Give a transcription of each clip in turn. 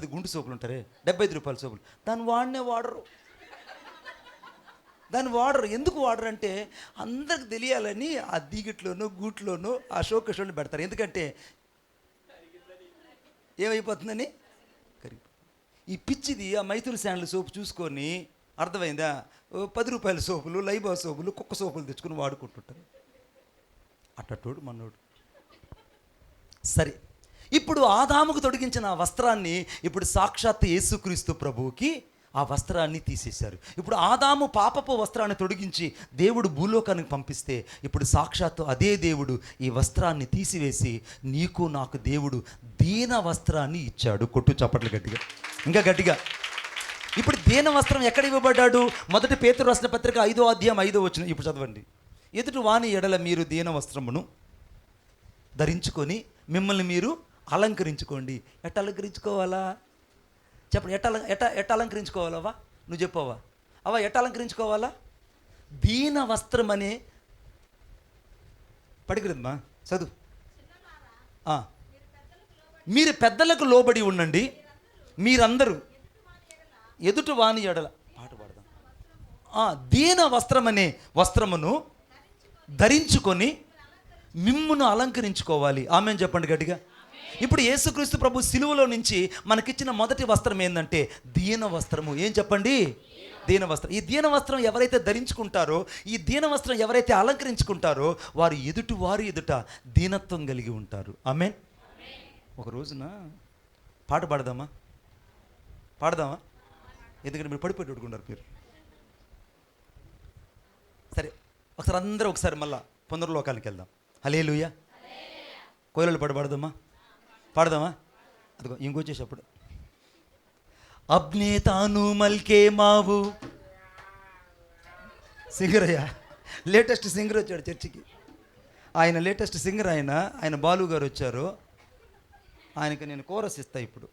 అది గుండు సోపులు ఉంటారే? డెబ్బై ఐదు రూపాయల సోపులు. దాన్ని వాడినే వాడరు. దాన్ని వాడరు. ఎందుకు వాడరు అంటే అందరికి తెలియాలని ఆ దిగిట్లోనో గూట్లోనో ఆ షోకేషోని పెడతారు. ఎందుకంటే ఏమైపోతుందని? కరిగి ఈ పిచ్చిది ఆ మైథుల్ శాండ్ల సోపు చూసుకొని అర్థమైందా? పది రూపాయల సోపులు లైబా సోపులు కుక్క సోపులు తెచ్చుకొని వాడుకుంటుంటారు. అట్టటోడు మనోడు. సరే. ఇప్పుడు ఆదాముకు తొడిగించిన ఆ వస్త్రాన్ని ఇప్పుడు సాక్షాత్ యేసుక్రీస్తు ప్రభువుకి ఆ వస్త్రాన్ని తీసేశారు. ఇప్పుడు ఆదాము పాపపు వస్త్రాన్ని తొడిగించి దేవుడు భూలోకానికి పంపిస్తే ఇప్పుడు సాక్షాత్తు అదే దేవుడు ఈ వస్త్రాన్ని తీసివేసి నీకు నాకు దేవుడు దీన వస్త్రాన్ని ఇచ్చాడు. కొట్టు చప్పట్లు గట్టిగా. ఇంకా గట్టిగా. ఇప్పుడు దీన వస్త్రం ఎక్కడ ఇవ్వబడ్డాడు? మొదటి పేతురు రాసిన పత్రిక ఐదో అధ్యాయం ఐదో వచ్చిన ఇప్పుడు చదవండి. ఎదుటి వాని ఎడల మీరు దీన వస్త్రమును ధరించుకొని మిమ్మల్ని మీరు అలంకరించుకోండి. ఎట్ట అలంకరించుకోవాలా? చెప్పండి ఎట్ట ఎట్ట ఎట్ట అలంకరించుకోవాలవా నువ్వు చెప్పవా? అవా ఎట్ట అలంకరించుకోవాలా? దీన వస్త్రం అనే పడికిరమ్మా చదువు మీరు పెద్దలకు లోబడి ఉండండి. మీరందరూ ఎదుటి వాని ఎడల పాట పాడదాం. దీన వస్త్రం అనే వస్త్రమును ధరించుకొని మిమ్మును అలంకరించుకోవాలి. ఆమె చెప్పండి గట్టిగా. ఇప్పుడు యేసుక్రీస్తు ప్రభు సిలువలో నుంచి మనకిచ్చిన మొదటి వస్త్రం ఏంటంటే దీన వస్త్రము. ఏం చెప్పండి? దీన వస్త్రం. ఈ దీన వస్త్రం ఎవరైతే ధరించుకుంటారో ఈ దీన వస్త్రం ఎవరైతే అలంకరించుకుంటారో వారు ఎదుటి వారు ఎదుట దీనత్వం కలిగి ఉంటారు. ఆమె ఒక రోజున పాట పాడదామా? పాడదామా? ఎందుకంటే మీరు పడిపోయి పెట్టుకుంటారు మీరు. సరే ఒకసారి అందరూ ఒకసారి మళ్ళా పునర్లోకానికి వెళ్దాం. హలే లూయ కోయలు పడబడదమ్మా పాడదామా? పాడదామా అదిగో ఇంకొచ్చేసప్పుడు. అబ్నే తాను మల్కే మావు. సింగర్ అయ్యా. లేటెస్ట్ సింగర్ వచ్చాడు చర్చికి. ఆయన లేటెస్ట్ సింగర్ ఆయన. ఆయన బాలు గారు వచ్చారు. ఆయనకి నేను కోరస్ ఇస్తా ఇప్పుడు.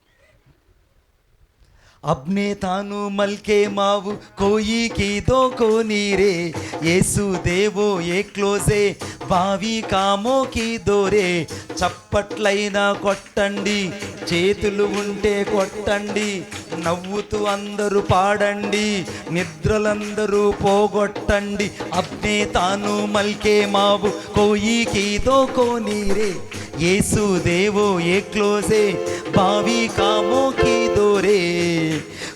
అబ్నే తాను మల్కే మావు కోయికి దోకో నీరే. ఏసు దేవో ఏ క్లోజే బావి కామోకి దోరే. చప్పట్లైనా కొట్టండి చేతులు ఉంటే కొట్టండి నవ్వుతూ అందరూ పాడండి నిద్రలందరూ పోగొట్టండి. అబ్నే తాను మల్కే మావు కోయికి దోకో నీరే. యేసు దేవో ఏ క్లోసే బావి కామోకి దోరే.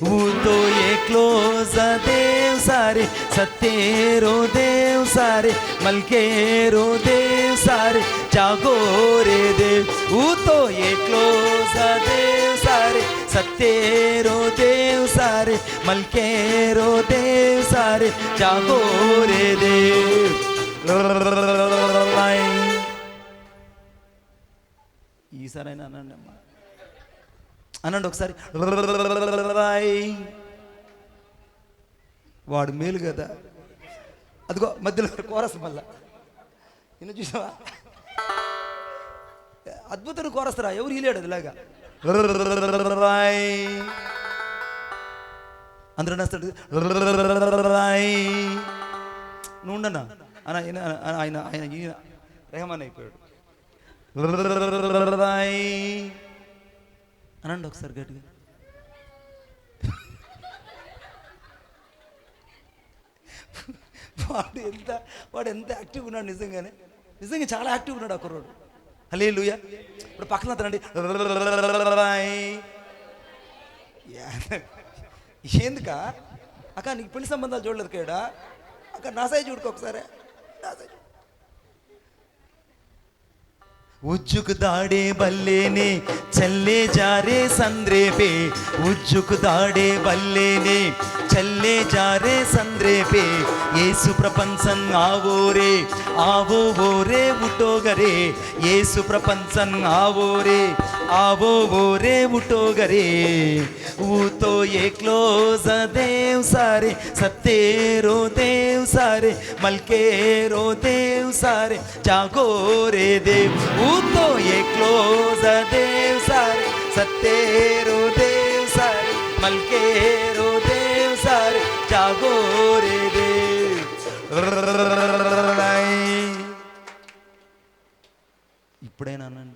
ఊతో ఏ క్లోజ దేవ్ సారే? సత్యేరో దేవ్ సారే? మల్కేరో దేవ్ సారే? జాగోరే దేవ్. ఊతో ఏ క్లోజ దేవ్ సారే? సత్యేరో దేవ్ సారే? మల్కేరో దేవ్ సారే? జాగోరే దేవ్. లై ఈసారైనా అనండి అమ్మా. అనండి ఒకసారి. వాడు మేలు కదా. అదిగో మధ్యలో కోరస్ మళ్ళా. నిన్ను చూసావా? అద్భుతం కోరస్తారా ఎవరు ఇలేడు అది ఇలాగా అందరూ నేస్తాడు నువ్వు ఉండనా? ఆయన ఆయన ఆయన ఆయన ఈయన రెహమాన్ అయిపోయాడు. అనండి ఒకసారి గట్టిగా వాడు ఎంత వాడు ఎంత యాక్టివ్ ఉన్నాడు నిజంగానే నిజంగా చాలా యాక్టివ్ ఉన్నాడు ఆ కుర్రోడు హలే లూయ ఇప్పుడు పక్కన అతనండి ఎందుక అక్క నీకు పెళ్ళి సంబంధాలు చూడలేదు కేడా అక్క నా సైజ్ చూడుకో ఒకసారి నా సైజ్ ఉజ్జుకు దాడే బల్లేనే చల్లే జారే సంద్రేపే. ఉజ్జుకు దాడే బల్లేనే చల్లే జారే సంద్రేపే. ఏసు ప్రపంచం ఆవోరే ఆవో ఓరే రే ఏసు ప్రపంచం ఆవోరే ಆವೋ ಓರೆ ಮುಟೋಗರೆ ಊತೋ ಏ ಕ್ಲೋಸ ದೇವ್ ಸಾರೆ ಸತ್ತೇರೋ ದೇವ್ ಸಾರೆ ಮಲ್ಕೇರೋ ದೇವ್ ಸಾರೆ ಜಾಗೋರೆ ದೇವ್ ಊತೋ ಏ ಕ್ಲೋಸ ದೇವ್ ಸಾರೆ ಸತ್ತೇರೋ ದೇವ್ ಸಾರೆ ಮಲ್ಕೇರೋ ದೇವ್ ಸಾರೆ ಜಾಗೋರೆ ದೇವ್ ఇప్పుడైనా అనండి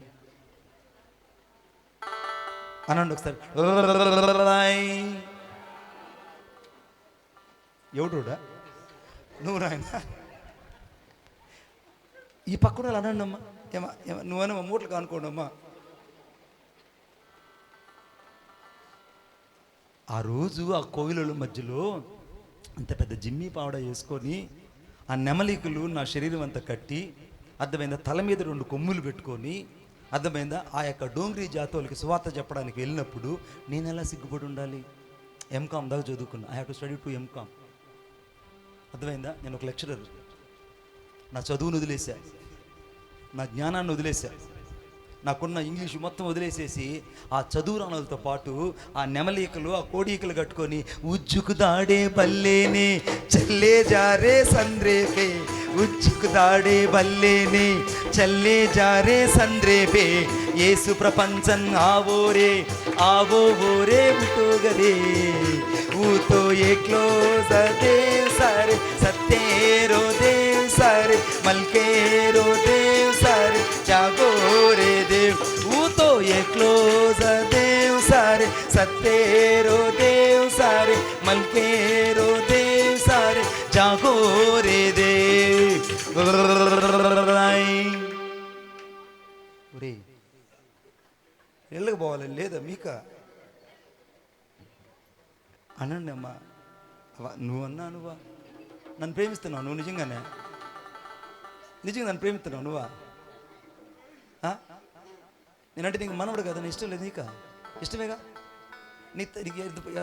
అనండి ఒకసారి. ఎవడుడా నువ్వు నాయన ఈ పక్కన వాళ్ళు అనండి అమ్మా ఏమా ఏమా నువ్వైనా మూటలు కానుకోండి అమ్మా ఆ రోజు ఆ కోవిలల మధ్యలో అంత పెద్ద జిమ్మి పావడ వేసుకొని ఆ నెమలికలు నా శరీరం అంతా కట్టి అర్థమైందా తల మీద రెండు కొమ్ములు పెట్టుకొని అర్థమైందా? ఆ యొక్క డోంగ్రీ జాతోలకి సువార్త చెప్పడానికి వెళ్ళినప్పుడు నేను ఎలా సిగ్గుపడి ఉండాలి? ఎంకామ్ దాకా చదువుకున్నా. I have to study to M Com అర్థమైందా? నేను ఒక లెక్చరర్ నా చదువును వదిలేశా నా జ్ఞానాన్ని వదిలేశా నాకున్న ఇంగ్లీషు మొత్తం వదిలేసేసి ఆ చదువురాణులతో పాటు ఆ నెమలీకలు ఆ కోడీకలు కట్టుకొని ఉజ్జుకు దాడే బల్లేనే చల్లే జారే సంద్రేపే ఉచ్చుకు దాడే వల్లేనే చల్లే జారే సంద్రేపే ఏసు ప్రపంచం ఆవోరే ఆవో ఓరే ఉటోగదే ఊతో ఏ క్లోజ్ అదే సారే సత్యేరో దేవ్ సారే మల్కేరో దేవ్ సారే జాగోరే దేవ్ ఊతో ఏ క్లోజ్ అదేవ్ సారే సత్యేరో దేవ్ సారే మల్కేరో देव పోవాలి? లేదా మీక? అనండి అమ్మా. అవ్వ, నువ్వు అన్నా నువ్వా? నన్ను ప్రేమిస్తున్నావు నువ్వు నిజంగానే? నిజంగా నన్ను ప్రేమిస్తున్నావు నువ్వా? ఆ? నేనంటే నీకు మనవడు కదా నీ ఇష్టం లేదు నీక? ఇష్టమేగా? నీ త- నీకు ఎందుకు-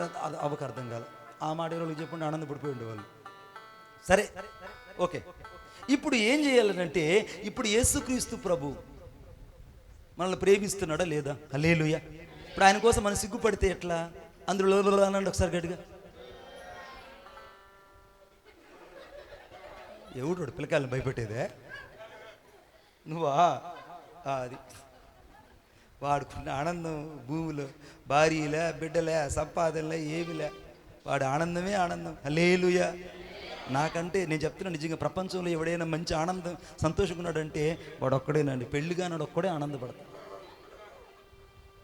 అర్థం కాదు ఆ మాట ఎవరికి చెప్పండి ఆనందపడిపోయి ఉండేవాళ్ళు. సరే. ఓకే. ఇప్పుడు ఏం చేయాలనంటే ఇప్పుడు యేసుక్రీస్తు ప్రభు మనల్ని ప్రేమిస్తున్నాడా లేదా? హలేలుయ ఇప్పుడు ఆయన కోసం మనం సిగ్గుపడితే ఎట్లా? అందులో అనండి ఒకసారి గట్టిగా. ఎవడు పిల్లకాయలను భయపెట్టేదే? నువ్వా? అది. వాడుకున్న ఆనందం భూమిలో భార్యలే బిడ్డలే సంపాదనలే ఏమిలే. వాడి ఆనందమే ఆనందం. హలేలుయ నాకంటే నేను చెప్తున్నా నిజంగా ప్రపంచంలో ఎవడైనా మంచి ఆనందం సంతోషంగా ఉన్నాడంటే వాడు ఒక్కడేనండి పెళ్ళిగా నాడు ఒక్కడే ఆనందపడతాడు.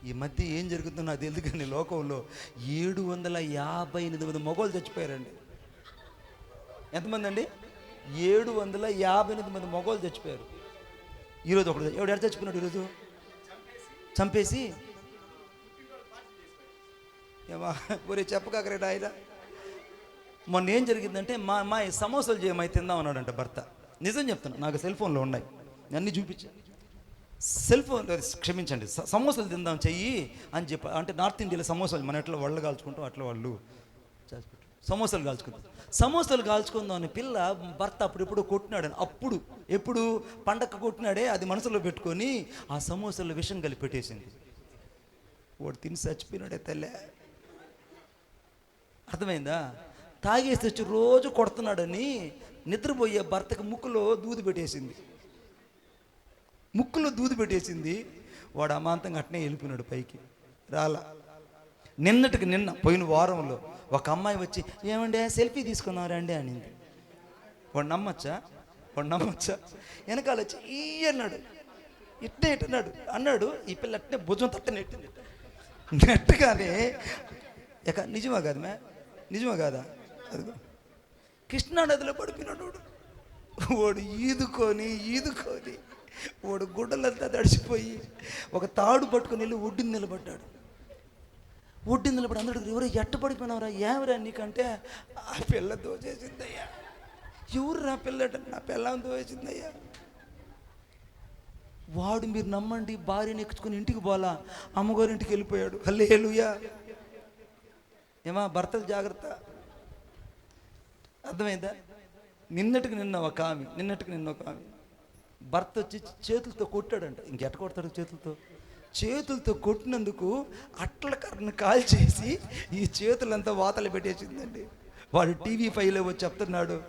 ఈ మధ్య ఏం జరుగుతుందో నాకు తెలియదు కానీ లోకంలో ఏడు వందల యాభై ఎనిమిది మంది మొగోళ్ళు చచ్చిపోయారండి. ఎంతమంది అండి ఏడు వందల యాభై ఎనిమిది మంది మొగోళ్ళు చచ్చిపోయారు. ఈరోజు ఒకడు ఎవడు ఎడ చచ్చిపోయినాడు ఈరోజు? చంపేసి? ఏమా ఒరే చెప్పకాకరేట ఆయన మొన్న ఏం జరిగిందంటే మా మా సమోసాలు చేయమై తిందాం అన్నాడంట భర్త. నిజం చెప్తున్నా నాకు సెల్ ఫోన్లో ఉన్నాయి. అన్నీ చూపించా. సెల్ ఫోన్ క్షమించండి సమోసాలు తిందాం చెయ్యి అని చెప్పి అంటే నార్త్ ఇండియాలో సమోసాలు మన ఎట్లా వాళ్ళు కాల్చుకుంటాం అట్లా వాళ్ళు సమోసాలు కాల్చుకుందాం. సమోసాలు కాల్చుకుందాం అని పిల్ల భర్త అప్పుడెప్పుడు కొట్టినాడని అప్పుడు ఎప్పుడు పండగ కొట్టినాడే అది మనసులో పెట్టుకొని ఆ సమోసాలు విషం కలిపి పెట్టేసింది. వాడు తిని చచ్చిపోయినాడే తల్లే. అర్థమైందా? తాగేసి వచ్చి రోజు కొడుతున్నాడని నిద్రపోయే భర్తకి ముక్కులో దూది పెట్టేసింది. ముక్కులో దూది పెట్టేసింది. వాడు అమాంతంగా అట్నే వెళ్ళిపోయినాడు పైకి. రాలా. నిన్నటికి నిన్న పోయిన వారంలో ఒక అమ్మాయి వచ్చి ఏమండి సెల్ఫీ తీసుకున్నారండి అనింది. వాడు నమ్మచ్చా? వాడు నమ్మచ్చా? వెనకాల వచ్చి ఈ అన్నాడు. ఇట్నే ఇట్ అన్నాడు అన్నాడు ఈ పిల్ల అట్నే భుజం తట్ట నెట్టింది నెట్టగానే ఇక నిజమా కాదు మే నిజమా కాదా? అదిగో కృష్ణా నదిలో పడిపోయినాడు వాడు. వాడు ఈదుకొని ఈదుకొని వాడు గుడ్డలంతా తడిసిపోయి ఒక తాడు పట్టుకొని వెళ్ళి ఒడ్డుని నిలబడ్డాడు. ఒడ్డుని నిలబడి అందరూ ఎవరు ఎట్ట పడిపోయినవరా? ఏమరా నీకంటే ఆ పిల్ల దోచేసిందయ్యా. ఎవరు రా పిల్లట? నా పిల్లని దోచేసిందయ్యా. వాడు మీరు నమ్మండి భార్యని ఎక్కించుకొని ఇంటికి పోలా అమ్మగారింటికి వెళ్ళిపోయాడు. హల్లేలుయా. ఏమా భర్తలు జాగ్రత్త? అర్థమైందా? నిన్నటికి నిన్న ఒక ఆమె నిన్నటికి నిన్న ఒక ఆమె. భర్త వచ్చి చేతులతో కొట్టాడంట. ఇంకెట కొడతాడు చేతులతో? చేతులతో కొట్టినందుకు అట్ల కర్రను కాల్చేసి ఈ చేతులంతా వాతలు పెట్టేసిందండి. వాడు టీవీ ఫైవ్లో వచ్చి చెప్తున్నాడు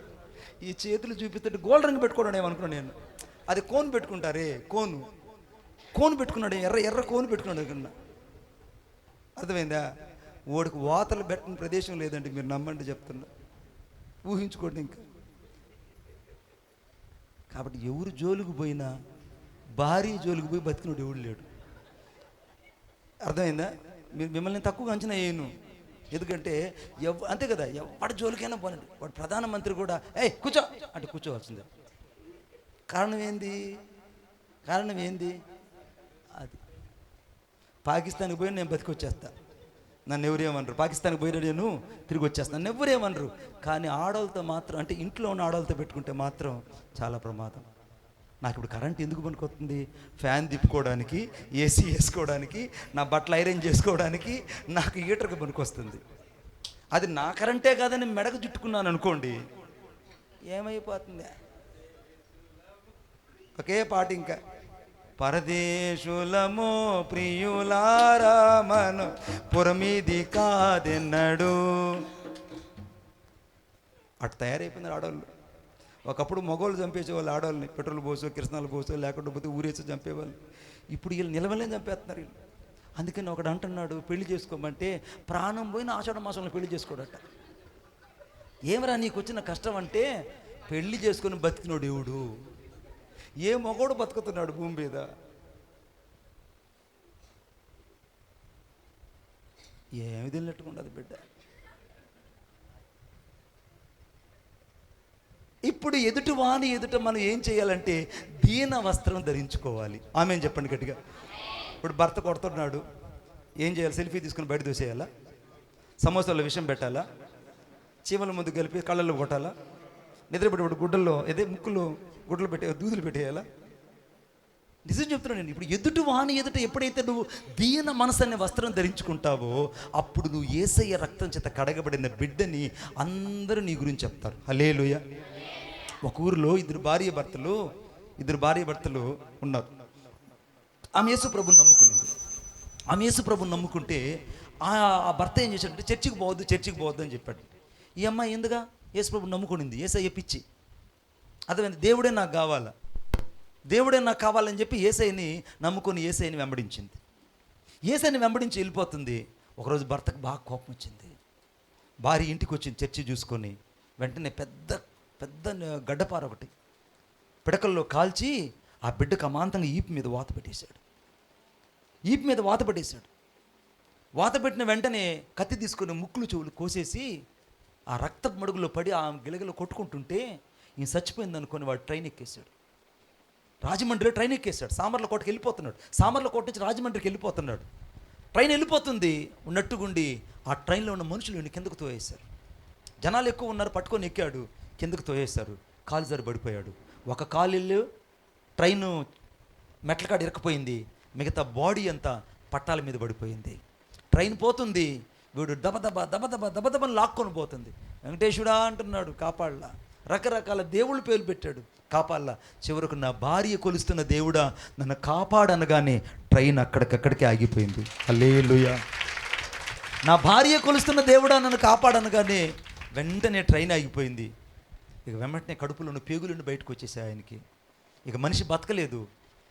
ఈ చేతులు చూపిస్తుంటే గోల్డ్ రంగు పెట్టుకోవడం ఏమనుకున్నాను నేను? అది కోన్ పెట్టుకుంటారే కోను. కోన్ పెట్టుకున్నాడు ఎర్ర ఎర్ర కోను పెట్టుకున్నాడు కన్నా. అర్థమైందా? ఓడికి వాతలు పెట్టిన ప్రదేశం లేదండి మీరు నమ్మండి చెప్తున్నా. ఊహించుకోండి ఇంకా. కాబట్టి ఎవరు జోలికి పోయినా భారీ జోలికి పోయి బతికినోడు ఎవడు లేడు. అర్థమైందా? మీరు మిమ్మల్ని తక్కువగా అంచనా వేయను. ఎందుకంటే ఎవ అంతే కదా ఎవరి జోలికైనా పోనండి. వాడు ప్రధానమంత్రి కూడా ఏ కూర్చో! అంటే కూర్చోవాల్సిందే. కారణం ఏంది? కారణం ఏంది? అది. పాకిస్తాన్కి పోయి నేను బతికొచ్చేస్తాను నన్ను ఎవరేమనరు పాకిస్తాన్కి పోయినా నేను తిరిగి వచ్చేస్తాను నన్ను ఎవరేమనరు కానీ ఆడవాళ్ళతో మాత్రం అంటే ఇంట్లో ఉన్న ఆడవాళ్ళతో పెట్టుకుంటే మాత్రం చాలా ప్రమాదం. నాకు ఇప్పుడు కరెంట్ ఎందుకు పనికొస్తుంది? ఫ్యాన్ తిప్పుకోవడానికి ఏసీ వేసుకోవడానికి నా బట్టలు ఐరన్ చేసుకోవడానికి నాకు హీటర్కి పనికొస్తుంది. అది నా కరెంటే కాదని మెడకు చుట్టుకున్నాను అనుకోండి ఏమైపోతుంది? ఒకే పాట ఇంకా. పరదేశులము ప్రియులారామను పురమిది కాదెన్నడు. అటు తయారైపోయింది ఆడవాళ్ళు ఒకప్పుడు మగవాళ్ళు చంపేసేవాళ్ళు ఆడవాళ్ళని పెట్రోల్ పోసో కిరసనాలు పోసో లేకుండా పోతే ఊరేసి చంపేవాళ్ళు. ఇప్పుడు వీళ్ళు నిలవలే చంపేస్తున్నారు వీళ్ళు. అందుకని ఒకడు అంటున్నాడు పెళ్ళి చేసుకోమంటే ప్రాణం పోయిన ఆషాఢ మాసంలో పెళ్ళి చేసుకోడట. ఏమరా నీకు వచ్చిన కష్టం అంటే పెళ్ళి చేసుకొని బతికినోడు దేవుడు ఏ మగోడు బతుకుతున్నాడు భూమి మీద? ఏమి తిన్నట్టుకుండదు బిడ్డ. ఇప్పుడు ఎదుటి వాని ఎదుట మనం ఏం చేయాలంటే దీన వస్త్రం ధరించుకోవాలి. ఆమె చెప్పండి గట్టిగా? ఇప్పుడు భర్త కొడుతున్నాడు. ఏం చేయాలి? సెల్ఫీ తీసుకుని బయట దూసేయాలా? సమోసాలో విషయం పెట్టాలా? చీమల ముందు కలిపి కళ్ళల్లో కొట్టాలా? నిద్రపెట్టేప్పుడు గుడ్డల్లో అదే ముక్కులు గుడ్డలు పెట్టే దూదులు పెట్టేయాలా? నిజం చెప్తున్నాను నేను ఇప్పుడు ఎదుటి వాని ఎదుట ఎప్పుడైతే నువ్వు దీన మనసు అనే వస్త్రం ధరించుకుంటావో అప్పుడు నువ్వు ఏసయ్య రక్తం చేత కడగబడిన బిడ్డని అందరూ నీ గురించి చెప్తారు. హలేలుయ ఒక ఊరిలో ఇద్దరు భార్య భర్తలు ఇద్దరు భార్య భర్తలు ఉన్నారు. ఆమె యేసు ప్రభుని నమ్ముకునేది. ఆమె యేసు ప్రభుని నమ్ముకుంటే ఆ ఆ భర్త ఏం చేశాడంటే చర్చికి పోవద్దు చర్చికి పోవద్దు అని చెప్పాడు. ఈ అమ్మాయి ఎందుగా? యేసు ప్రభుని నమ్ముకునింది. ఏసయ్య పిచ్చి. అర్థమైంది? దేవుడే నాకు కావాలా. దేవుడే నాకు కావాలని చెప్పి ఏసైని నమ్ముకొని ఏసైని వెంబడించింది. ఏసైని వెంబడించి వెళ్ళిపోతుంది. ఒకరోజు భర్తకు బాగా కోపం వచ్చింది. భార్య ఇంటికి వచ్చింది చర్చి చూసుకొని. వెంటనే పెద్ద పెద్ద గడ్డపార ఒకటి. పిడకల్లో కాల్చి ఆ బిడ్డకు అమాంతంగా ఈపు మీద వాత పెట్టేశాడు. ఈపు మీద వాత పెట్టేశాడు. వాత పెట్టిన వెంటనే కత్తి తీసుకొని ముక్కులు చెవులు కోసేసి ఆ రక్త మడుగులో పడి ఆ గిలగిలో కొట్టుకుంటుంటే ఈయన చచ్చిపోయింది అనుకుని వాడు ట్రైన్ ఎక్కేశాడు. రాజమండ్రిలో ట్రైన్ ఎక్కేశాడు. సామర్లకోటకి వెళ్ళిపోతున్నాడు. సామర్లకోట నుంచి రాజమండ్రికి వెళ్ళిపోతున్నాడు. ట్రైన్ వెళ్ళిపోతుంది. ఉన్నట్టుగుండి ఆ ట్రైన్లో ఉన్న మనుషులు ఈయన కిందకు తోయేశారు. జనాలు ఎక్కువ ఉన్నారు పట్టుకొని ఎక్కాడు కిందకు తోయేశారు. కాలు జారి పడిపోయాడు. ఒక కాలు ట్రైను మెట్ల కాడ ఇరకపోయింది మిగతా బాడీ అంతా పట్టాల మీద పడిపోయింది. ట్రైన్ పోతుంది. వీడు దబదబ దబదబ దబదబని లాక్కొని పోతుంది. వెంకటేశుడా అంటున్నాడు కాపాడలా. రకరకాల దేవుళ్ళు పేర్లు పెట్టాడు. కాపాడలా. చివరకు నా భార్య కొలుస్తున్న దేవుడా నన్ను కాపాడనగానే ట్రైన్ అక్కడికక్కడికే ఆగిపోయింది. హల్లెలూయా. నా భార్య కొలుస్తున్న దేవుడా నన్ను కాపాడనగానే వెంటనే ట్రైన్ ఆగిపోయింది. ఇక వెంటనే కడుపులోని పేగులను బయటకు వచ్చేసాయి ఆయనకి. ఇక మనిషి బతకలేదు.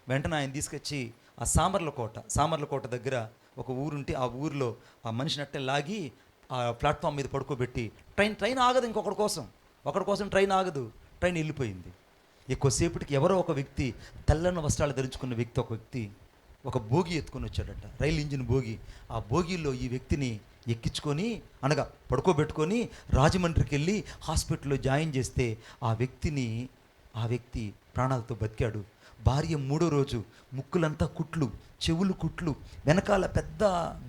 వెంటనే ఆయన తీసుకొచ్చి ఆ సామర్లకోట సామర్లకోట దగ్గర ఒక ఊరుంటే ఆ ఊరిలో ఆ మనిషిని అట్టే లాగి ఆ ప్లాట్ఫామ్ మీద పడుకోబెట్టి ట్రైన్ ట్రైన్ ఆగదు ఇంకొకటి కోసం. ఒకటి కోసం ట్రైన్ ఆగదు ట్రైన్ వెళ్ళిపోయింది. ఎక్కువసేపటికి ఎవరో ఒక వ్యక్తి తెల్లని వస్త్రాలు ధరించుకున్న వ్యక్తి ఒక వ్యక్తి ఒక భోగి ఎత్తుకొని వచ్చాడట. రైలు ఇంజిన్ భోగి ఆ భోగిలో ఈ వ్యక్తిని ఎక్కించుకొని అనగా పడుకోబెట్టుకొని రాజమండ్రికి వెళ్ళి హాస్పిటల్లో జాయిన్ చేస్తే ఆ వ్యక్తిని ఆ వ్యక్తి ప్రాణాలతో బతికాడు. భార్య మూడో రోజు ముక్కులంతా కుట్లు చెవులు కుట్లు వెనకాల పెద్ద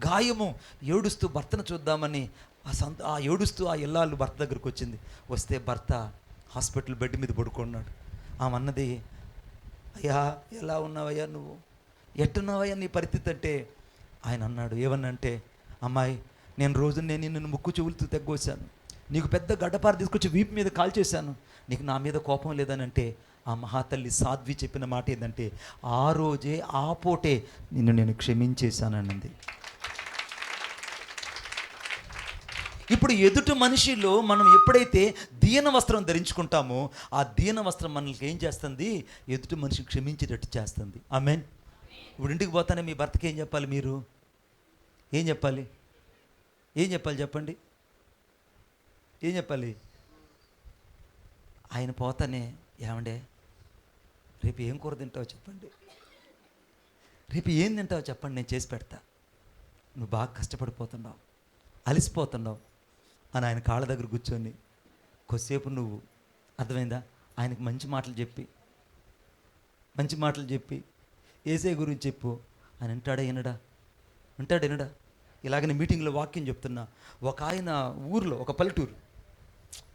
గాయము. ఏడుస్తూ భర్తను చూద్దామని ఆ సంత ఆ ఏడుస్తూ ఆ ఇల్లాలు భర్త దగ్గరికి వచ్చింది. వస్తే భర్త హాస్పిటల్ బెడ్ మీద పడుకున్నాడు. ఆమె అన్నది అయ్యా ఎలా ఉన్నావయ్యా నువ్వు? ఎట్టున్నావయ్యా నీ పరిస్థితి? అంటే ఆయన అన్నాడు ఏమన్నంటే అమ్మాయి నేను రోజు నేను నిన్ను ముక్కు చెవులతో తెగ్గొచ్చాను. నీకు పెద్ద గడ్డపార తీసుకొచ్చి వీపు మీద కాల్ చేశాను. నీకు నా మీద కోపం లేదనంటే ఆ మహాతల్లి సాధ్వి చెప్పిన మాట ఏంటంటే ఆ రోజే ఆ పూటే నిన్ను నేను క్షమించేశానన్నది ఇప్పుడు ఎదుటి మనిషిలో మనం ఎప్పుడైతే దీన వస్త్రం ధరించుకుంటామో ఆ దీన వస్త్రం మనల్ని ఏం చేస్తుంది? ఎదుటి మనిషిని క్షమించేటట్టు చేస్తుంది. ఆమెన్. ఇప్పుడు ఇంటికి పోతానే మీ భర్తకి ఏం చెప్పాలి మీరు? ఏం చెప్పాలి? ఏం చెప్పాలి చెప్పండి? ఏం చెప్పాలి? ఆయన పోతానే ఏమండే? రేపు ఏం కూర తింటావో చెప్పండి. రేపు ఏం తింటావో చెప్పండి నేను చేసి పెడతా. నువ్వు బాగా కష్టపడిపోతున్నావు. అలసిపోతున్నావు. అని ఆయన కాళ్ళ దగ్గర కూర్చొని కొద్దిసేపు నువ్వు అర్థమైందా? ఆయనకు మంచి మాటలు చెప్పి మంచి మాటలు చెప్పి ఏసే గురించి చెప్పు. ఆయన అంటాడా వినడా అంటాడు వినడా ఇలాగనే మీటింగ్లో వాక్యం చెప్తున్నా. ఒక ఆయన ఊర్లో ఒక పల్లెటూరు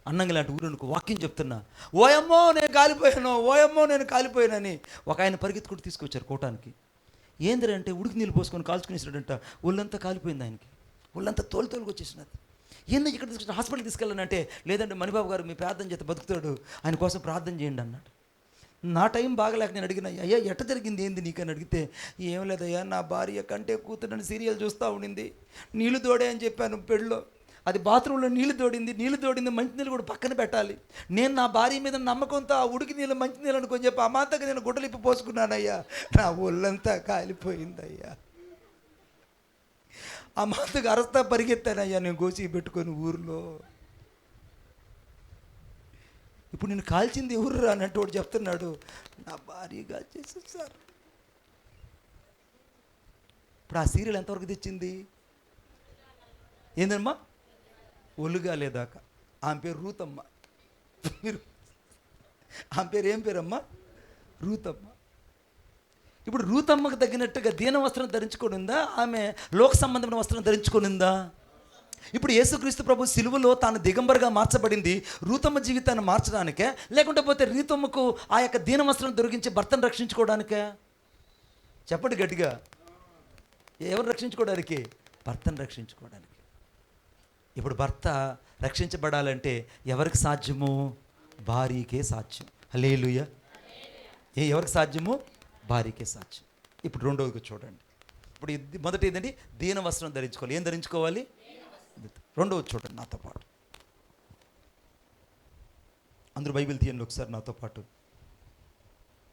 అన్నంగి లాంటి ఊరు వాక్యం చెప్తున్నా. ఓయమ్మో నేను కాలిపోయాను ఓయమ్మో నేను కాలిపోయానని ఒక ఆయన పరిగెత్తుకుంటూ తీసుకొచ్చారు కోటానికి. ఏందిరంటే ఉడికి నీళ్ళు పోసుకొని కాల్చుకునేసాడంట ఒళ్ళంతా కాలిపోయింది ఆయనకి. ఒళ్ళంతా తోలు తోలుకొచ్చేసినది ఏందో ఇక్కడ తీసుకొచ్చిన? హాస్పిటల్కి తీసుకెళ్ళానంటే లేదంటే మణిబాబు గారు మీ ప్రార్థన చేత బతుకుతాడు. ఆయన కోసం ప్రార్థన చేయండి అన్నాడు. నా టైం బాగలేక నేను అడిగిన అయ్యా ఎట్ట జరిగింది? ఏంది నీకని అడిగితే ఏం లేదయ్యా నా భార్య కంటే కూతురని సీరియల్ చూస్తూ ఉండింది. నీళ్ళు తోడే అని చెప్పాను పెళ్ళిలో అది బాత్రూంలో నీళ్ళు తోడింది. నీళ్ళు తోడింది మంచినీళ్ళు కూడా పక్కన పెట్టాలి. నేను నా భార్య మీద నమ్మకంతో ఆ ఉడికి నీళ్ళు మంచినీళ్ళు అనుకొని చెప్పి అమాంతగా నేను గుడ్డలిప్పి పోసుకున్నానయ్యా. నా ఒళ్ళంతా కాలిపోయిందయ్యా. ఆ మాతకు అరస్తా పరిగెత్తానయ్యా నేను గోసి పెట్టుకొని ఊరిలో. ఇప్పుడు నేను కాల్చింది ఎవరు రానట్టు వాడు చెప్తున్నాడు. నా భార్య కాల్చేసి సార్. ఇప్పుడు ఆ సీరియల్ ఎంతవరకు తెచ్చింది? ఏందమ్మా? ఒలుగా లేదాకా ఆమె పేరు రూతమ్మ. మీరు ఆమె పేరు ఏం పేరమ్మా? రూతమ్మ. ఇప్పుడు రూతమ్మకు తగినట్టుగా దీన వస్త్రం ధరించుకొని ఉందా ఆమె లోక సంబంధమైన వస్త్రం ధరించుకొని ఉందా ఇప్పుడు యేసుక్రీస్తు ప్రభు సిలువలో తాను దిగంబరగా మార్చబడింది రూతమ్మ జీవితాన్ని మార్చడానికే లేకుంటే పోతే రీతమ్మకు ఆ యొక్క దీన వస్త్రం దొరికించి భర్తను రక్షించుకోవడానికే? చెప్పండి గట్టిగా. ఎవరు రక్షించుకోవడానికి? భర్తను రక్షించుకోవడానికి. ఇప్పుడు భర్త రక్షించబడాలంటే ఎవరికి సాధ్యము? భార్యకే సాధ్యం. లేలుయ ఏ ఎవరికి సాధ్యము? భార్యకే సాక్ష్యం ఇప్పుడు రెండవది చూడండి. ఇప్పుడు ఇది మొదటి ఏంటంటే దీన వస్త్రం ధరించుకోవాలి. ఏం ధరించుకోవాలి? రెండవది చూడండి నాతో పాటు. అందరూ బైబిల్ తీయండి ఒకసారి నాతో పాటు.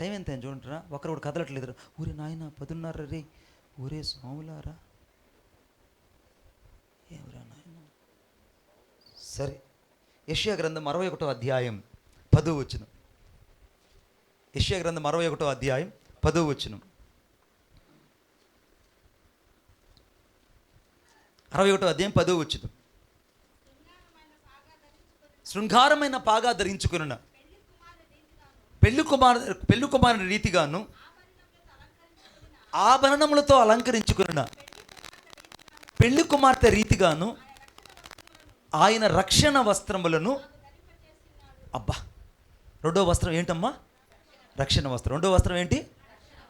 టైం ఎంత చూడంటారా ఒకరు కూడా కదలట్లేదు ఊరే నాయన పదున్నర రే. ఊరే స్వాములారా. ఏమరా నాయన? సరే. యష్యా గ్రంథం అరవై ఒకటో అధ్యాయం పదో వచ్చిన యష్యా గ్రంథం అరవై ఒకటో అధ్యాయం పదో వచ్చును అరవై ఒకటో అధ్యాయం పదో వచ్చును శృంగారమైన పాగా ధరించుకున్న పెళ్ళి కుమార్ పెళ్ళి కుమారుని రీతిగాను ఆభరణములతో అలంకరించుకున్న పెళ్ళి కుమార్తె రీతిగాను ఆయన రక్షణ వస్త్రములను అబ్బా రెండో వస్త్రం ఏంటమ్మా? రక్షణ వస్త్రం. రెండో వస్త్రం ఏంటి?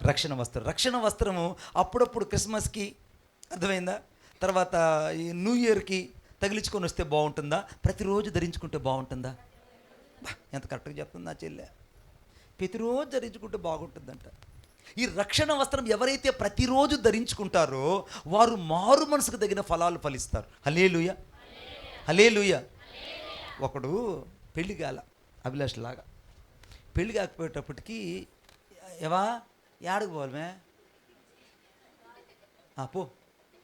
రక్షణ వస్త్రం. రక్షణ వస్త్రము అప్పుడప్పుడు క్రిస్మస్కి అర్థమైందా? తర్వాత ఈ న్యూ ఇయర్కి తగిలించుకొని వస్తే బాగుంటుందా? ప్రతిరోజు ధరించుకుంటే బాగుంటుందా? ఎంత కరెక్ట్గా చెప్తుందా చెల్లె. ప్రతిరోజు ధరించుకుంటే బాగుంటుందంట. ఈ రక్షణ వస్త్రం ఎవరైతే ప్రతిరోజు ధరించుకుంటారో వారు మారు మనసుకు తగిన ఫలాలు ఫలిస్తారు. హలేలుయ హలేలుయ ఒకడు పెళ్ళి కాల అభిలాష్ లాగా. పెళ్ళి కాకపోయేటప్పటికీ ఎవా ఏడకు పోవాలమే? ఆ, పో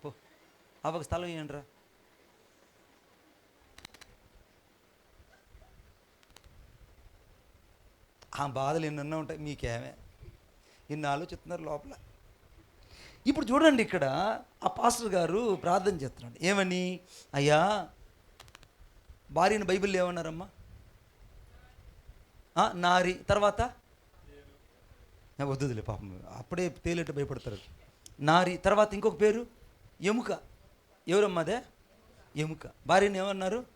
పో. అవ్వకు స్థలం ఇవ్వండిరా ఆ బాధలు ఎన్నెన్నో ఉంటాయి మీకేమే. ఇన్ని ఆలోచిస్తున్నారు లోపల. ఇప్పుడు చూడండి ఇక్కడ ఆ పాస్టర్ గారు ప్రార్థన చేస్తున్నాడు. ఏమని? అయ్యా భార్యను బైబిల్ ఏమన్నారమ్మా? నారి తర్వాత? వద్దులే పాపం. అప్పుడే తేలేట భయపడతారు. నారి తర్వాత ఇంకొక పేరు ఎముక ఎవరమ్మా అదే? ఎముక భార్యని ఏమన్నారు?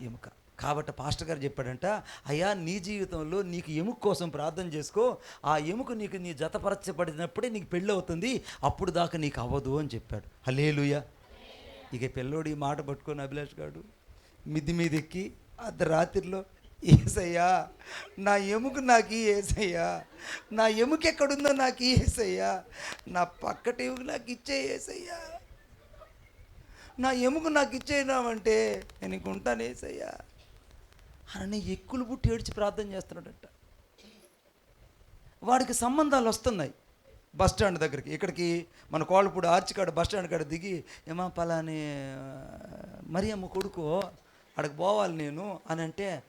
ఎముక కాబట్టి పాస్టర్ గారు చెప్పాడంట అయ్యా నీ జీవితంలో నీకు ఎముక కోసం ప్రార్థన చేసుకో. ఆ ఎముక నీకు నీ జతపరచబడినప్పుడే నీకు పెళ్ళి అవుతుంది. అప్పుడు దాకా నీకు అవ్వదు అని చెప్పాడు. హలేలుయ ఇక పిల్లోడు ఈ మాట పట్టుకొని అభిలాష్ గారు మిద్ది మీద ఎక్కి అర్ధరాత్రిలో ఏసయ్యా నా ఎముక నాకు ఏసయ్యా నా ఎముక ఎక్కడుందో నాకు ఏసయ్యా నా పక్కటి ఎముక నాకు ఇచ్చే ఏసయ్యా. నా ఎముక నాకు ఇచ్చేయనామంటే నేను ఇంక ఉంటాను ఏసయ్యా. అని ఎక్కులు పుట్టి ఏడ్చి ప్రార్థన చేస్తున్నాడట. వాడికి సంబంధాలు వస్తున్నాయి. బస్ స్టాండ్ దగ్గరికి ఇక్కడికి మన కోళ్ళపూడి ఆర్చికాడ బస్ స్టాండ్ కాడ దిగి ఏమా పలాని మరి మరియమ్మ కొడుకు అక్కడికి పోవాలి నేను అని అంటే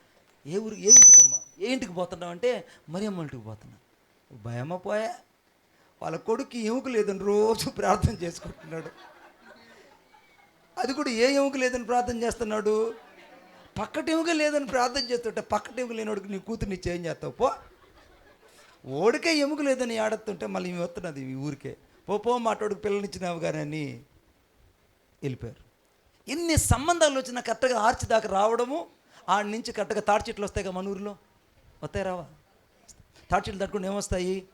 ఏ ఊరు ఏ ఇంటికమ్మా? ఏ ఇంటికి పోతున్నావు అంటే మరియమ్మ ఇంటికి పోతున్నా భయమ్మ పోయా? వాళ్ళ కొడుకు ఎముక లేదని రోజు ప్రార్థన చేసుకుంటున్నాడు. అది కూడా ఏ ఎముక లేదని ప్రార్థన చేస్తున్నాడు? పక్కటి ఎముక లేదని ప్రార్థన చేస్తుంటే పక్కటి ఎముక లేనివాడికి నీ కూతుర్ని చేంజ్ చేస్తావు పో. ఓడికే ఎముక లేదని ఆడుతుంటే మళ్ళీ ఈమె వస్తున్నది ఈ ఊరికే. పో పో మాటోడికి పిల్లనిచ్చినావు కానీ అని వెళ్ళిపోయారు. ఎన్ని సంబంధాలు వచ్చినా కరెక్ట్గా ఆర్చి దాకా రావడము ఆడి నుంచి కరెక్ట్గా తాటి చెట్లు వస్తాయి కదా మన ఊరిలో? వస్తాయి రావా? తాటి చెట్లు తట్టుకుని ఏమొస్తాయి?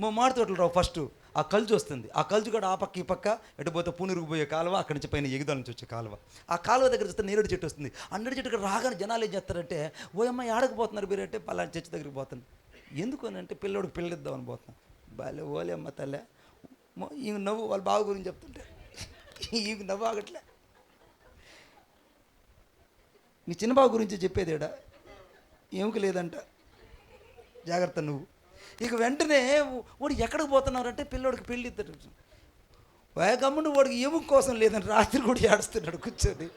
మా మామిడి తోటలు రావు ఫస్ట్. ఆ కలుజు వస్తుంది. ఆ కలుజు కూడా ఆ పక్క ఈ పక్క ఎటు పోతే పోయే కాలువ అక్కడి నుంచి పైన ఎగుదల నుంచి వచ్చే కాలువ. ఆ కాలువ దగ్గర చూస్తే నేరేడు చెట్టు వస్తుంది. అన్నడి చెట్టు రాగానే జనాలు ఏం చేస్తారంటే ఓ అమ్మాయి ఆడకపోతున్నారు మీరు అంటే పలానా చెట్టు దగ్గరికి పోతాను. ఎందుకు అని అంటే పిల్లోడికి పిల్లడిద్దామని పోతున్నాం. బాలే ఓలే అమ్మ తల్లే. ఈ నవ్వు వాళ్ళ బావ గురించి చెప్తుంటే. ఈ నవ్వు ఆగట్లే. మీ చిన్న గురించి చెప్పేదేడా ఏమికి లేదంట. జాగ్రత్త నువ్వు. ఇక వెంటనే వాడు ఎక్కడికి పోతున్నారంటే పిల్లోడికి పెళ్ళి ఇద్దరు. వేగమ్ముడు వాడికి ఎముక కోసం లేదని రాత్రి కూడా ఏడుస్తున్నాడు కూర్చొని.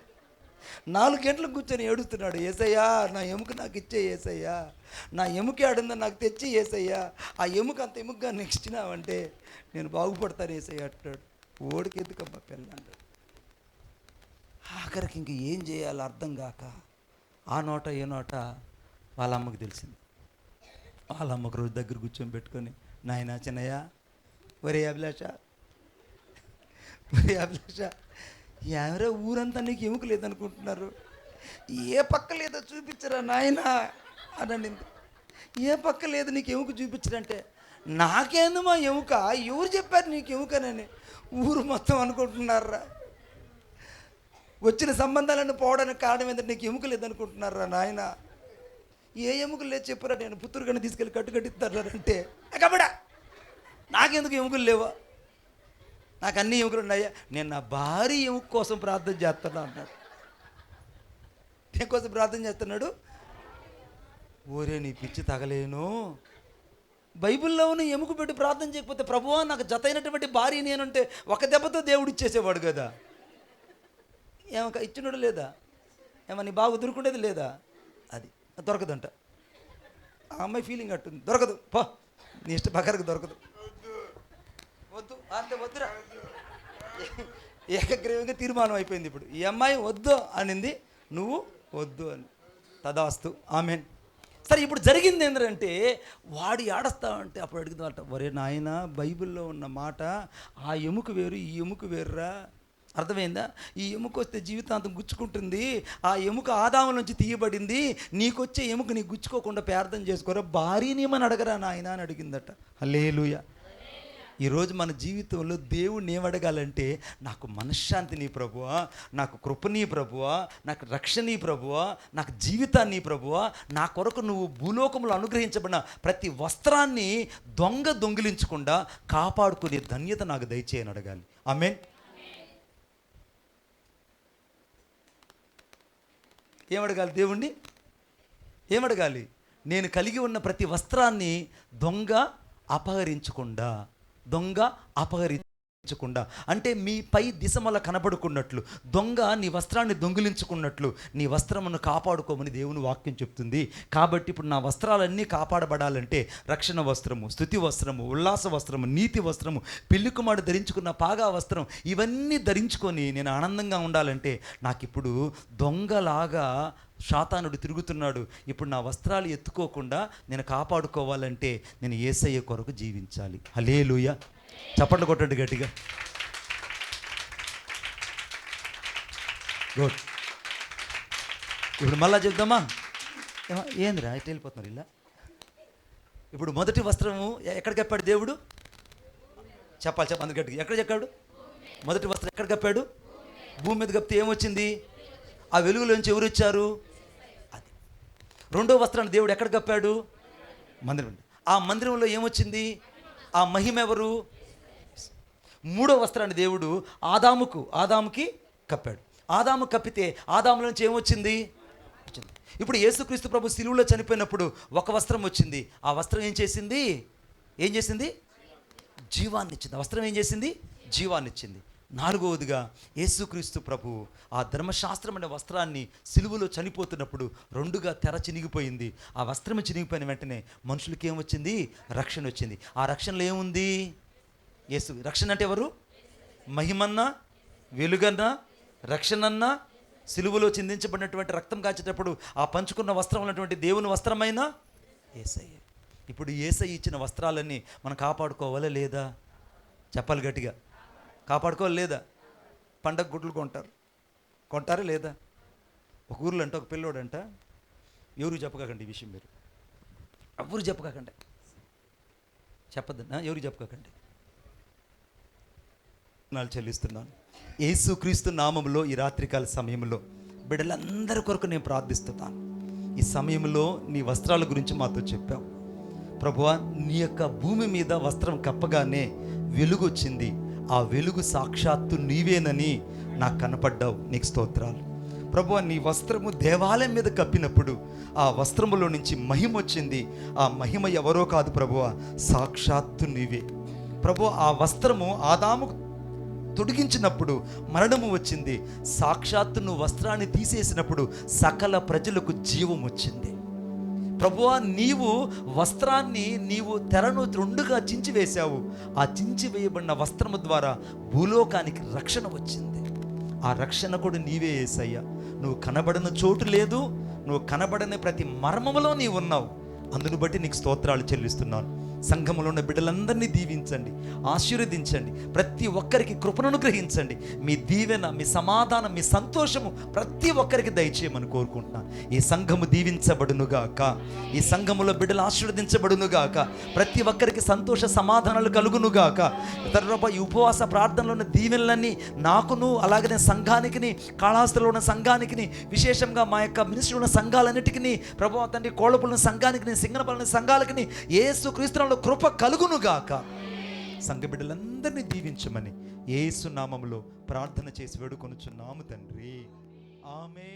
నాలుగు గంటలకు కూర్చొని ఏడుస్తున్నాడు ఏసయ్యా నా ఎముక నాకు ఇచ్చే ఏసయ్యా. నా ఎముక ఆడిందని నాకు తెచ్చి ఏసయ్యా. ఆ ఎముక అంత ఎముకగా నీకు ఇచ్చినావంటే నేను బాగుపడతాను ఏసయ్యా అంటాడు ఓడికి ఎందుకమ్మా పిల్ల అంటాడు ఆఖరికి ఇంక ఏం చేయాలో అర్థం కాక ఆ నోట ఏ నోట వాళ్ళ అమ్మకి తెలిసింది. వాళ్ళ అమ్మకు రోజు దగ్గర కూర్చొని పెట్టుకొని నాయన చిన్నయ్య ఒరే అభిలాష ఒరే అభిలాష ఎవరో ఊరంతా నీకు ఎముక లేదనుకుంటున్నారు. ఏ పక్క లేదో చూపించరా నాయన? అని ఏ పక్క లేదు నీకు ఎముక చూపించరంటే నాకేందమ్మా ఎముక? ఎవరు చెప్పారు నీకు ఎముకనని? ఊరు మొత్తం అనుకుంటున్నారా? వచ్చిన సంబంధాలను పోవడానికి కారణం ఏంటంటే నీకు ఎముక లేదనుకుంటున్నారా నాయన? ఏ ఎముకలు లేదు చెప్పురా? నేను పుత్తూరుగానే తీసుకెళ్ళి కట్టు కట్టిస్తారంటే కబడా నాకెందుకు ఎముకలు లేవా? నాకు అన్ని ఎముకలు ఉన్నాయా? నేను నా భారీ ఎముక కోసం ప్రార్థన చేస్తున్నా అన్నాడు. దేనికోసం ప్రార్థన చేస్తున్నాడు? ఓరే నీ పిచ్చి తగలేను. బైబిల్లో ఉన్న ఎముక పెట్టి ప్రార్థన చేయకపోతే ప్రభువా నాకు జతైనటువంటి భార్య నేనంటే ఒక దెబ్బతో దేవుడు ఇచ్చేసేవాడు కదా. ఏమక ఇచ్చినోడు లేదా? ఏమో నీ బాగా దొరుకుండేది లేదా? అది. దొరకదంట. ఆ అమ్మాయి ఫీలింగ్ అట్టుంది. దొరకదు. పో. నీ ఇష్ట ప్రకారం దొరకదు. వద్దు. అంతే వద్దురా. ఏకగ్రీవంగా తీర్మానం అయిపోయింది ఇప్పుడు. ఈ అమ్మాయి వద్దు అనింది. నువ్వు వద్దు అని. తదాస్తు. ఆమెన్. సరే ఇప్పుడు జరిగింది ఏంటంటే వాడు ఏడస్తావంటే అప్పుడు అడిగిందంట ఒరే నాయన బైబిల్లో ఉన్న మాట ఆ ఎముక వేరు ఈ ఎముక వేరురా. అర్థమైందా? ఈ ఎముక వస్తే జీవితాంతం గుచ్చుకుంటుంది. ఆ ఎముక ఆదాము నుంచి తీయబడింది. నీకొచ్చే ఎముక నీకు గుచ్చుకోకుండా ప్రార్థన చేసుకోరా? భారీనేమని అడగరా నాయన అని అడిగిందట. అలేలుయ ఈరోజు మన జీవితంలో దేవుణ్ణి ఏమడగాలంటే నాకు మనశ్శాంతి నీ ప్రభువా నాకు కృప నీ ప్రభువా నాకు రక్షణీ నీ ప్రభువా నాకు జీవితాన్ని ప్రభువా నా కొరకు నువ్వు భూలోకంలో అనుగ్రహించబడిన ప్రతి వస్త్రాన్ని దొంగ దొంగిలించకుండా కాపాడుకునే ధన్యత నాకు దయచేయని అడగాలి. ఆమెన్. ఏమడగాలి దేవుణ్ణి? ఏమడగాలి? నేను కలిగి ఉన్న ప్రతి వస్త్రాన్ని దొంగ అపహరించకుండా దొంగ దొంగిలించకుండా అంటే మీ పై దిశమల కనబడుకున్నట్లు దొంగ నీ వస్త్రాన్ని దొంగిలించుకున్నట్లు నీ వస్త్రమును కాపాడుకోమని దేవుని వాక్యం చెప్తుంది. కాబట్టి ఇప్పుడు నా వస్త్రాలన్నీ కాపాడబడాలంటే రక్షణ వస్త్రము స్థుతి వస్త్రము ఉల్లాస వస్త్రము నీతి వస్త్రము పెళ్ళి కుమారుడు ధరించుకున్న పాగా వస్త్రం ఇవన్నీ ధరించుకొని నేను ఆనందంగా ఉండాలంటే నాకు ఇప్పుడు దొంగలాగా శాతానుడు తిరుగుతున్నాడు. ఇప్పుడు నా వస్త్రాలు ఎత్తుకోకుండా నేను కాపాడుకోవాలంటే నేను ఏసయ్య కొరకు జీవించాలి. హలేలుయ చప్పట్లు కొట్టండి గట్టిగా. గుడ్ ఇప్పుడు మళ్ళా చెప్దామా? ఏమా ఏందిరా అయితే వెళ్ళిపోతున్నారు ఇలా? ఇప్పుడు మొదటి వస్త్రము ఎక్కడ కప్పాడు దేవుడు? చెప్పాలి చెప్పండి గట్టిగా. ఎక్కడ చెప్పాడు? మొదటి వస్త్రం ఎక్కడ కప్పాడు? భూమి మీద కప్పితే ఏమొచ్చింది? ఆ వెలుగులోంచి ఎవరు వచ్చారు అది. రెండో వస్త్రాన్ని దేవుడు ఎక్కడ కప్పాడు? మందిరం ఆ మందిరంలో ఏమొచ్చింది? ఆ మహిమ ఎవరు మూడో వస్త్రాన్ని దేవుడు ఆదాముకు ఆదాముకి కప్పాడు. ఆదాము కప్పితే ఆదాముల నుంచి ఏమొచ్చింది? వచ్చింది. ఇప్పుడు యేసుక్రీస్తు ప్రభు సిలువులో చనిపోయినప్పుడు ఒక వస్త్రం వచ్చింది. ఆ వస్త్రం ఏం చేసింది? ఏం చేసింది? జీవాన్ని ఇచ్చింది ఆ వస్త్రం ఏం చేసింది? జీవాన్ని ఇచ్చింది నాలుగవదిగా యేసుక్రీస్తు ప్రభు ఆ ధర్మశాస్త్రం అనే వస్త్రాన్ని సిలువలో చనిపోతున్నప్పుడు రెండుగా తెర చినిగిపోయింది. ఆ వస్త్రం చినిగిపోయిన వెంటనే మనుషులకి ఏమొచ్చింది? రక్షణ వచ్చింది. ఆ రక్షణలో ఏముంది? యేసు. రక్షణ అంటే ఎవరు? మహిమన్న వెలుగన్నా రక్షణన్నా సిలువలో చిందించబడినటువంటి రక్తం కాచేటప్పుడు ఆ పంచుకున్న వస్త్రం ఉన్నటువంటి దేవుని వస్త్రమైన ఏసయ్య. ఇప్పుడు ఏసై ఇచ్చిన వస్త్రాలన్నీ మనం కాపాడుకోవాలా లేదా? చెప్పాలి గట్టిగా. కాపాడుకోవాలి లేదా? పండగ గుడ్లు కొంటారు. కొంటారా లేదా? ఒక ఊర్లో అంట ఒక పిల్లోడంట. ఎవరు చెప్పకండి ఈ విషయం మీరు? ఎవరు చెప్పకండి చెప్పద్దు. ఎవరు చెప్పకండి నాలు చెల్లిస్తున్నాను. యేసుక్రీస్తు నామములో ఈ రాత్రికాల సమయంలో బిడ్డలందరి కొరకు నేను ప్రార్థిస్తున్నాను. ఈ సమయంలో నీ వస్త్రాల గురించి మాతో చెప్పావు. ప్రభువా నీ యొక్క భూమి మీద వస్త్రం కప్పగానే వెలుగు వచ్చింది ఆ వెలుగు సాక్షాత్తు నీవేనని నాకు కనపడ్డావు. నీకు స్తోత్రాలు. ప్రభువా నీ వస్త్రము దేవాలయం మీద కప్పినప్పుడు ఆ వస్త్రములో నుంచి మహిమ వచ్చింది. ఆ మహిమ ఎవరో కాదు ప్రభువా సాక్షాత్తు నీవే. ప్రభు ఆ వస్త్రము ఆదాము తొడిగించినప్పుడు మరణము వచ్చింది. సాక్షాత్తు నువ్వు వస్త్రాన్ని తీసేసినప్పుడు సకల ప్రజలకు జీవం వచ్చింది. ప్రభువా నీవు వస్త్రాన్ని నీవు తెరను రెండుగా చించి వేశావు. ఆ చించి వేయబడిన వస్త్రము ద్వారా భూలోకానికి రక్షణ వచ్చింది. ఆ రక్షణ కూడా నీవే వేసయ్యా నువ్వు కనబడిన చోటు లేదు. నువ్వు కనబడని ప్రతి మర్మములో నీవు ఉన్నావు. అందును బట్టి నీకు స్తోత్రాలు చెల్లిస్తున్నాను. సంఘంలో ఉన్న బిడ్డలందరినీ దీవించండి ఆశీర్వదించండి ప్రతి ఒక్కరికి కృపను అనుగ్రహించండి మీ దీవెన మీ సమాధానం మీ సంతోషము ప్రతి ఒక్కరికి దయచేయమని కోరుకుంటున్నాను. ఈ సంఘము దీవించబడునుగాక. ఈ సంఘములో బిడ్డలు ఆశీర్వదించబడునుగాక. ప్రతి ఒక్కరికి సంతోష సమాధానాలు కలుగునుగాక. తర్వాత ఈ ఉపవాస ప్రార్థనలో ఉన్న దీవెనలన్నీ నాకును అలాగనే సంఘానికి కాళాస్తులో ఉన్న సంఘానికి విశేషంగా మా యొక్క మినిస్ట్రీ ఉన్న సంఘాలన్నిటికీ ప్రభావ తండ్రి కోళ్ళపుల సంఘానికి సింగనపల్లిన సంఘాలకి ఏసు క్రీస్తునంలో తోడు కృప కలుగునుగాక సంఘ బిడ్డలందరినీ దీవించమని ఏసునామంలో ప్రార్థన చేసి వేడుకొనుచున్నాము తండ్రి. ఆమె